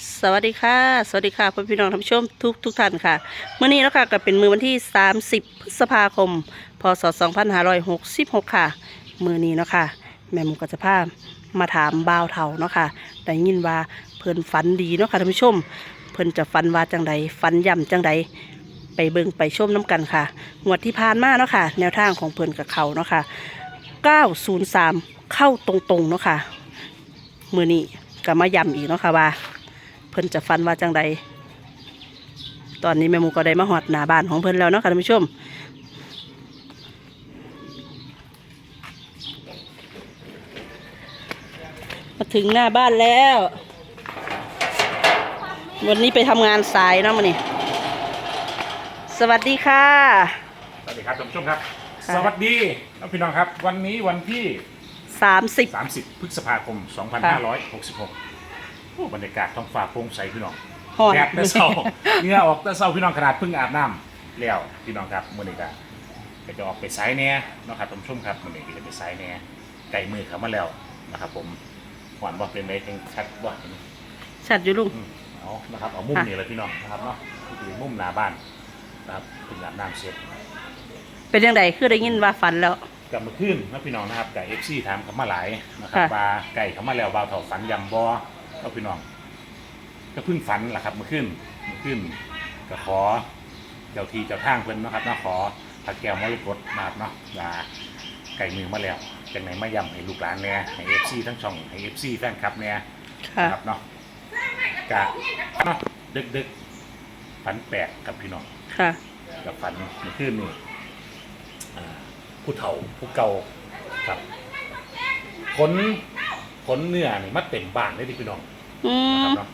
สวัสดีค่ะ สวัสดีค่ะพ่อพี่น้องท่านผู้ชมทุกทุกท่านค่ะเมื่อนี้แล้วค่ะก็เป็นมือวันที่ 30 พฤษภาคม พศ 2566 ค่ะ มือนี้เนาะค่ะ แม่หมุกจะพามาถามบ่าวเถาเนาะค่ะได้ยินว่าเพิ่นฝันดีเนาะค่ะท่านผู้ชม เพิ่นจะฝันว่าจังใดฝันย่ำจังใดไปเบิ่งไปชมน้ำกันค่ะงวดที่ผ่านมาเนาะค่ะ แนวทางของเพิ่นกับเขาเนาะค่ะ 903 เข้าตรงๆเนาะค่ะ มือนี้ก็มาย้ำอีกเนาะค่ะว่า เพิ่นจะฟันว่าจังใดตอนนี้แม่หมูก็ได้มาหอดหน้าบ้านของเพิ่นแล้วเนาะค่ะท่านผู้ชมมาถึงหน้าบ้านแล้ว วันนี้ไปทำงานสายเนาะมันนี่สวัสดีค่ะ สวัสดีครับท่านผู้ชมครับ ค่ะ สวัสดีน้องพี่น้องครับ วันนี้วันที่สามสิบ30 พฤษภาคม 2566โอ้บรรยากาศท้องฟ้าโปร่งใสพี่น้องหอนแดดแต่เศร้าเหงื่อออกแต่เศร้าพี่น้องขนาดเพิ่งอาบน้ำแล้วพี่น้องครับมื่อนี้ก็ก็จะออกไปสายแหน่เนาะครับท่านผู้ชมครับมื่อนี้ก็จะไปสายแหน่ไก่มือเขามาแล้วนะครับผมหวานบ่เป็นไรเป็นชัดบ่ชัดอยู่ลุงอืมเอานะครับเอามุมค่ะนี้เลยพี่น้องนะครับเนาะคือมุมหน้าบ้านนะครับเพิ่งอาบน้ำเสร็จเป็นยังไงคือได้ยินว่าฝันแล้วกลับมาขึ้นนะพี่น้องนะครับไก่เอฟซีถามเขามาหลายนะครับค่ะว่าไก่เขามาแล้วบ่าวเถาฝันยำบอ ก็พี่น้อง ก็เพิ่งฝันแหละครับเมาขึ้นเมาขึ้นก็ขอเจ้าที่เจ้าทางเพิ่นเนาะครับเนาะขอพระแก้วมรกตมาครับเนาะว่าไก่มือมาแล้วจังไหนมายำให้ลูกหลานแหน่ให้เอฟซีทั้งช่องให้เอฟซีแฟนคลับแหน่ค่ะ นะครับเนาะกะเนาะดึกดึกๆฝันแปลกกับพี่น้อง ค่ะ กับฝันเมื่อคืนนี่อ่าผู้เฒ่าผู้เก่าครับขนข นเนื้อนี่มาเต็มบ้านเลยดิพี่น้องอืนะคมรับเนาะ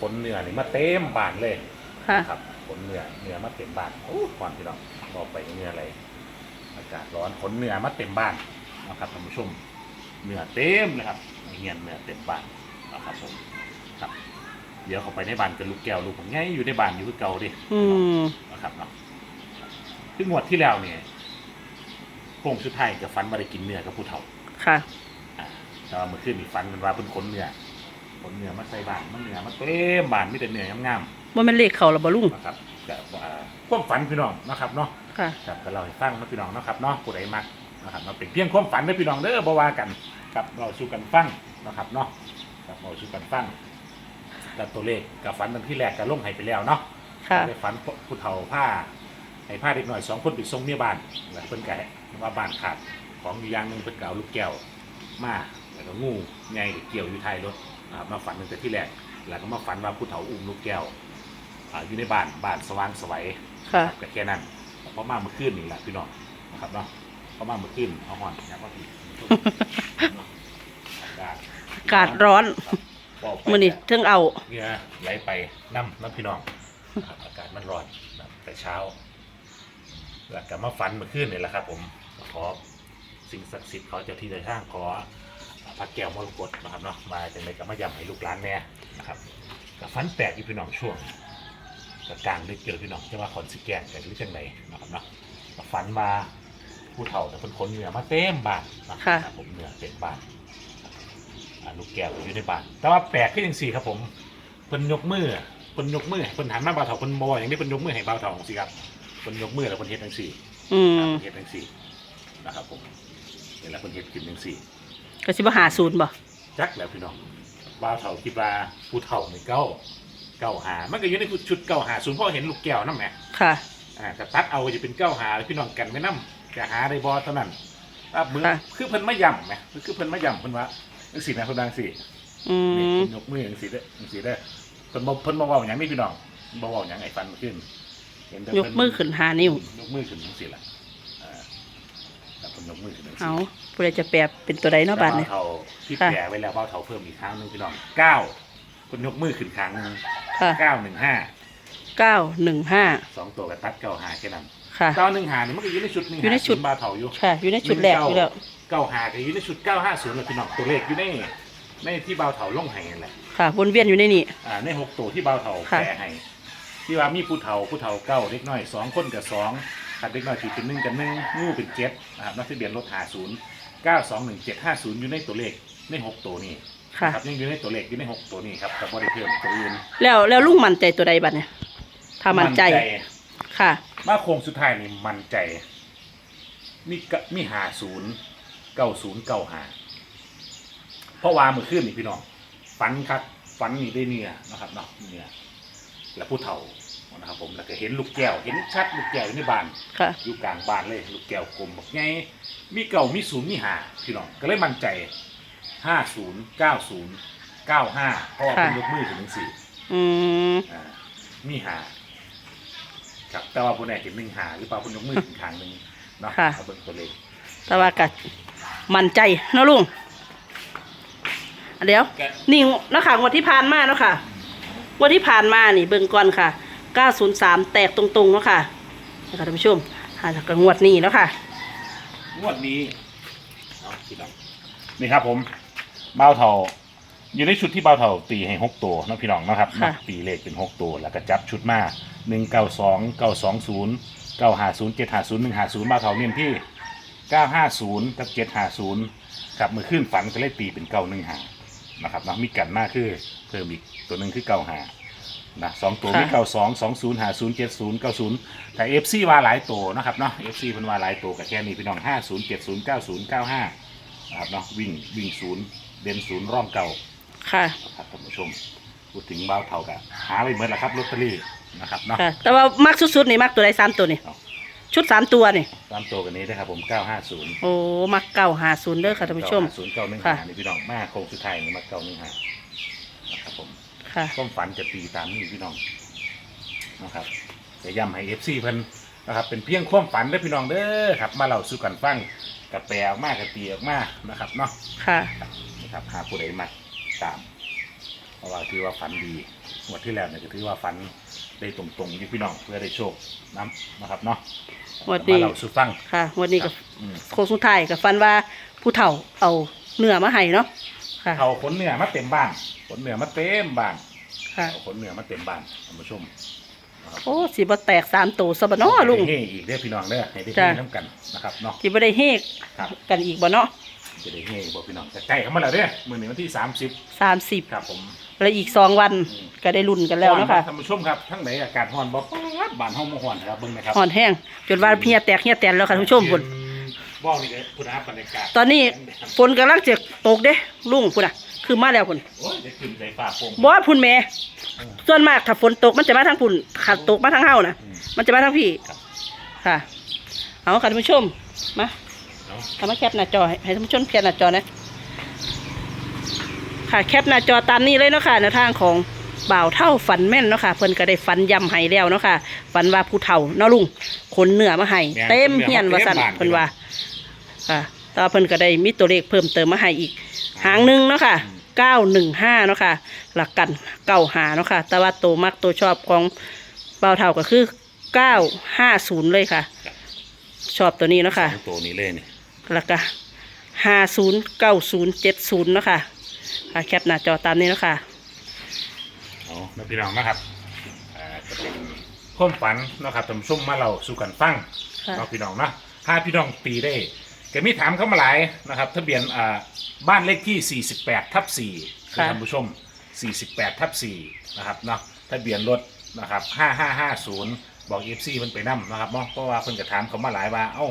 ขนเนื้อนี่มาเต็มบ้านเลยค่ะครับขนเนื้อเนื้อมาเต็มบ้านโอ้ก่อนพี่น้องบอกไปเนื้ออะไรอากาศร้อนขนเนื้อมาเต็มบ้านนะครับท่านผู้ชมเนื้อเต็มเลยครับเงียนเนื้อเต็มบ้านนะครับผมครับ เดี๋ยวเขาไปในบ้านกับลูกแก้วลูกผมไงอยู่ในบ้านอยู่คือเก่าดิ อืม นะครับเนาะคืองวดที่แล้วเนี่ยโค้งสุดท้ายกับฟันมาได้กินเนื้อกับผู้เฒ่าค่ะอ่า แต่ว่าเมื่อคืนนี่ฟันมันว่าเป็นขนเนื้อขนเนื้อมาใส่บานมันเนื้อมาเต็มบานมีแต่เนื้องามว่ามันเลขเขาหรอบ่ลุงๆนะครับแต่ว่าความฝันพี่น้องนะครับเนาะ ค่ะ ครับก็เราให้ฟังนะพี่น้องเนาะครับเนาะผู้ใดมักนะครับมาเป็นเพียงความฝันนะพี่น้องเด้อบ่ว่ากันครับเราสู้กันฟังนะครับเนาะครับเราสู้กันฟังแต่ตัวเลขกับฝันตั้งที่แรกก็ลงให้ไปแล้วเนาะค่ะ ได้ฝันผู้เฒ่าผ้าให้ผ้าเด็กหน่อยสองคนไปส่งเมียบ้านแล้วเพิ่นก็ว่าบ้านขาดของอยู่อย่างหนึงเพิ่นก็เอาลูกแก้วมา แล้วก็งูใหญ่เกี่ยวอยู่ท้ายรถนะครับมาฝันตั้งแต่ที่แรกแล้วก็มาฝันว่าผู้เฒ่าอุ้มลูกแก้วอ่าอยู่ในบ้านบ้านสว่างไสวัยค่ะ ก็แค่นั้นเพราะมาเมื่อคืนนี่แหละพี่น้องนะครับเนาะเพราะมาเมื่อคืนเอาหอนนะครับว่าพี่อากาศอากาศร้อนครับบอกไป มือนี่เทิงเอา เหงื่อไหลไปน้ำน้ำพี่น้องนะครับ อากาศมันร้อนนะครับแต่เช้าแล้วก็มาฝันเมื่อคืนนี่แหละครับ ผมขอสิ่งศักดิ์สิทธิ์ขอเจ้าที่เจ้าทางขอ พระแก้วมรกตนะครับเนาะมาจังไรก็มายำให้ลูกหลานแน่นะครับกับฝันแปลกอยู่พี่น้องช่วงกับกลางดึกเจอพี่น้องจะว่าขอนสิแกนแต่หรือจังไรนะครับเนาะก็ฝันมาผู้เฒ่าแต่คนขนเหนือมาเต็มบ้านนะค่ะครับผมเหนือเต็มบ้านอ่าลูกแก้วอยู่ในบ้าน แต่ว่าแปลกขึ้นอย่างสี่ครับผมเพิ่นยกมือเพิ่นยกมือเพิ่นหันมาบ่าวเถาเพิ่นบ่อย่างนี้เพิ่นยกมือให้บ่าวเถาสิครับเพิ่นยกมือแล้วเพิ่นเฮ็ดจังสี่อืครับมเพิ่นเฮ็ดจังสี่นะครับผมนี่แหละเพิ่นเฮ็ดขึ้นจังสี่ ก็สิบ่หาศูนย์บ่จักแล้วพี่น้องบ่าวเถาคิดว่าผู้เฒ่านี่เก้าเก้าหามันก็อยู่ในชุดเก้าหาศูนย์พ่อเห็นลูกแก้วนำแหมค่ะ อ่าก็ตัดเอาจะเป็นเก้าหาแล้วพี่น้องกันไม่นำจะหาได้บ่เท่านั้นอะมือค่ะ คือเพิ่นมาย่ำแหมคือเพิ่นมาย่ำเพิ่นว่าจังซี่นะเพิ่นว่าจังซี่อืนี่มเพิ่นยกมืออย่างสีเด้ออย่างสีเด้อเพิ่นบ่เพิ่นบ่เว้าหยังนี่พี่น้องบ่เว้าหยังไอ้ฟันมันขึ้นเห็นแต่ยกเพิ่นมือขึ้นหานิ้วยกมือขึ้นจังซี่ล่ะอ่า แล้วเพิ่นยกมือขึ้นจังซี่เอาผู้ใดจะแปลเป็นตัวใดเนาะบาดนี้เฒ่าที่ค่ะ แปะไว้แล้วเบาเฒ่าเพิ่มอีกครั้งหนึงพี่น้องเก้าเพิ่นยกมือขึ้นครั้งหนึงค่ะเก้าหนึ่งห้าเก้าหนึ่งห้าสองตัวกับตัดเก้าหาแค่นั้นค่ะ เก้าหนึ่งหานี่มันก็อยู่ในชุดหนึงอยู่ในชุด บาเฒ่าอยู่ ค่ะ อยู่ในชุดแรกอยู่แล้ว เก้าหาก็อยู่ในชุดเก้าห้าศูนย์แล้วพี่น้องตัวเลขอยู่ในในที่บาเฒ่าลงให้นั่นแหละค่ะวนเวียนอยู่ในนี่ อ่าในหกตัวที่เบาเถาค่ะ แปะให้ที่ว่ามีผู้เฒ่าผู้เฒ่าเก้าเล็กน้อยสองคนกับสอง ขัดเล็กน้อยถือเป็นหนึ่งกับหนึ่งงูเป็นเจ็ดนะครับนักทะเบียนรถหาศูนย์เก้าสองหนึ่งเจ็ดห้าศูนย์อยู่ในตัวเลขในหกตัวนี่ค่ะครับยังอยู่ในตัวเลขอยู่ในหกตัวนี้ครับแต่บ่ได้เพิ่มตัวอื่นแล้วแล้วลุงมั่นใจตัวใดบัดเนี่ยถ้ามั่นใจค่ะ มาโค้งสุดท้ายนี่มั่นใจ มีกะมีหาศูนย์เก้าศูนย์เก้าหาเพราะว่าเมื่อคืนนี่พี่น้องฝันครับฝันนี่ได้เนื้อนะครับเนาะเนื้อ แล้วผู้เฒ่านะครับผมแล้วก็เห็นลูกแก้วเห็นชัดลูกแก้วอยู่ในบ้านค่ะ อยู่กลางบ้านเลยลูกแก้วกลมบอกไงมีเก่ามีศูนย์มีหาพี่น้องก็เลยมั่นใจห้าศูนย์เก้าศูนย์เก้าห้าเพราะว่าค่ะเป็นยกมือถึงหนึ่งสี่อืม อ่ามีหาครับแต่ว่าคนไหนเห็นหนึ่งหาหรือเปล่าคนยกมือถึงทางหนึ่งเนาะเอาเบิ่งตัวเลขแต่ว่ากัมั่นใจเนาะลุงอันเดี๋ยวแกนี่เนาะค่ะงวดที่ผ่านมาเนาะค่ะง วดที่ผ่านมานี่เบิ่งก่อนค่ะ 903 แตกตรงๆเนาะค่ะนะคะท่านผู้ชมหาจากงวดนี้เนาะค่ะ งวดนี้เอาพี่น้องนี่ครับผมเบ้าเทาอยู่ในชุดที่เบ้าเทาตีให้หกตัวเนาะพี่น้องเนาะครับค่ะ ตีเลขเป็นหกตัวแล้วก็จับชุดมาหนึ่งเก้าสองเก้าสองศูนย์เก้าห้าศูนย์เจ็ดห้าศูนย์หนึ่งห้าศูนย์เบ้าเทาเน้นที่เก้าห้าศูนย์กับเจ็ดห้าศูนย์ครับมือขึ้นฝันก็เลยตีเป็นเก้าหนึ่งห้า นะครับเนาะมีกันมากคือเพิ่มอีกตัวหนึ่งคือเก้าห้านะสองตัวมีค่ะเก้าสองสองศูนย์ห้าศูนย์เจ็ดศูนย์เก้าศูนย์แต่เอฟซีว่าหลายตัวนะครับเนาะเอฟซีเป็นว่าหลายตัวกับแค่นี้พี่น้องห้าศูนย์เจ็ดศูนย์เก้าศูนย์เก้าห้านะครับเนาะวิ่งวิ่งศูนย์เด่นศูนย์ร่องเก่า ค่ะนะครับท่านผู้ชมพูดถึงบ้าวเท่ากับหาไปเหมือนละครับลอตเตอรี่นะครับเนาะค่ะ แต่ว่ามักสุดๆนี่มักตัวใดสามตัวนี่เอา ชุดสามตัวนี่ตามตัวกันนี้นะครับผม 950 โอ้มักเก้าหาศูนย์เด้อค่ะท่านผู้ชม 950 915ค่ะ นี่พี่น้องมาโค้งสุดท้ายนี่มา915นะครับผมค่ะ ความฝันจะตีตามนี้พี่น้องนะครับจะย้ำให้ FC เพิ่นนะครับ เป็นเพียงความฝันเด้อพี่น้องเด้อครับ มาเล่าสู่กันฟังกระแปลออกมากระตีออกมานะครับเนาะ ค่ะ นะครับหาผู้ใดมาตาม เพราะว่าถือว่าฝันดี งวดที่แล้วเนี่ยก็ถือว่าฝันได้ตรงๆอยู่พี่น้องเพื่อได้โชคน้ำนะครับเนาะงวดนี้มาเราสู่ฟังค่ะงวันนี้คก็รับอืมโค้งสุดท้ายกับฟันว่าผู้เฒ่าเอาเนื้อมาให้เนาะค่ะเขาขนเนื้อมาเต็มบ้านขนเนื้อมาเต็มบ้านค่ะ เอาขนเนื้อมาเต็มบ้านท่านผู้ชมนะครับโอ้สีบ่แตกสามตัวซะบ่เนาะลุงให้ได้เฮอีกเด้อพี่น้องเด้อให้ได้เฮจ้ะ น้ำกันนะครับเนาะที่บ่ได้เฮกครับ กันอีกบ่เนาะ จะได้เฮบอกพี่น้องแต่ใกล้เข้ามาแล้วเด้อมื้อนี้วันที่30สามสิบครับผม แล้วอีกสองวันก็ได้รุ่นกันแล้วเนาะค่ะท่านผู้ชมครับทั้งไหนอากาศร้อนบ่ป๊าดบ้านเฮาบ่ร้อนครับเบิ่งนะครับห่อนแห้งจนว่าเพียแตกเฮียแตนแล้วค่ะท่านผู้ชมพุ่นบอกนี่เลยคุณอาบรรยากาศตอนนี้ฝนกำลังจะตกเด้ลุงพุ่นน่ะคือมาแล้วพุ่นโอ้ยจะขึ้นใจฟ้าโปร่งบ่ว่าพุ่นแม่ส่วนมากถ้าฝนตกมันจะมาทางพุ่นขัดตกมาทางเฮาน่ะอืมมันจะมาทางพี่ครับค่ะเอาค่ะท่านผู้ชมมาเนาะ ทำมาแคปหน้าจอให้ให้ท่านผู้ชมแคปหน้าจอนะค่ะแคปหน้าจอตามนี้เลยเนาะค่ะในทางของบ่าวเท่าฝันแม่นเนาะค่ะเพิ่นก็ได้ฝันยำให้แล้วเนาะค่ะฝันว่าผู้เฒ่าเนาะลุงขนเนื้อมาให้เต็มเฮียนว่าสั่นเพิ่นว่าค่ะแตว่าเพิ่นก็ได้มีตัวเลขเพิ่มเติมมาให้อีก หางหนึ่งเนาะค่ะเก้าหนึ่งห้าเนาะค่ะ หลักกันเก้าหาเนาะค่ะ แต่ว่าตัวมักตัวชอบของบ่าวเท่าก็คือเก้าห้าศูนย์เลยค่ะ ชอบตัวนี้เนาะค่ะสองตัวนี้เลยนี่ แล้วก็ห้าศูนย์เก้าศูนย์เจ็ดศูนย์เนาะค่ะค่ะแคปหน้าจอตามนี้เนาะค่ะ เอานะพี่น้องนะครับอ่าจะเป็นความฝันเนาะครับท่านผู้ชมมาเราสู่กันฟังค่ะ เนาะพี่น้องนะถ้าพี่น้องตีได้แกมีถามเข้ามาหลายนะครับทะเบียนอ่าบ้านเลขที่ 48ทับ4ค่ะท่านผู้ชม 48ทับ4นะครับเนาะทะเบียนรถนะครับ5550 บอก FC เพิ่นไปนํนะครับเนาะเพราะว่าเพิ่นก็ถามเขามาหลายว่าเอ้า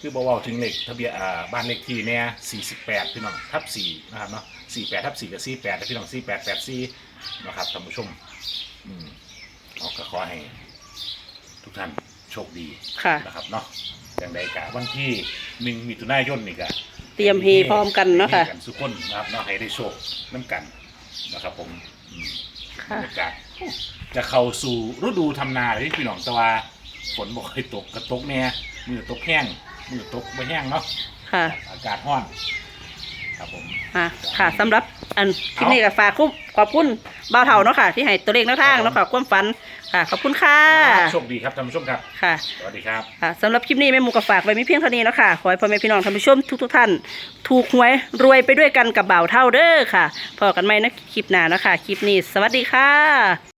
คือบ่เว้าถึงเลขทะเบียนอ่าบ้านเลขที่เนี่ย48พี่น้องทับ4นะครับเนาะ48ทับ4กับ48นะพี่น้อง4884นะครับท่านผู้ชมอืมเอาก็ขอให้ทุกท่านโชคดีค่ะ นะครับเนาะอย่างใดกะวันที่หนึ่งมิถุนายนนี่กะเตรียมเฮพร้อมกันเนาะค่ะกันสุกคนนะครับเนาะให้ได้โชคน้ำกันนะครับผมอืมค่ะ บรรยากาศ จะเข้าสู่ฤดูทำนาเลยพี่น้องแต่ว่าฝนบ่ค่อยตกกระตกแน่มือตกแห้งมือตกไม่แห้งเนาะค่ะ อากาศร้อน ครับผมอะค่ะสำหรับอันคลิปนี้ก็ฝากคุ้มขอบคุณบ่าวเฒ่าเนาะค่ะ ที่ให้ตัวเลขแนวทางเนาะค่ะความฝันค่ะ ขอบคุณค่ะโชคดีครับท่านผู้ชมครับ ค่ะ สวัสดีครับ ค่ะสำหรับคลิปนี้แม่หมูก็ฝากไว้ไม่เพียงเท่านี้เนาะค่ะขอให้พ่อแม่พี่น้องท่านผู้ชมทุกๆท่าน ถูกหวยรวยไปด้วยกันกับบ่าวเท่าเด้อค่ะพอกันไหมนะคลิปหน้าเนาะค่ะคลิปนี้ สวัสดีค่ะ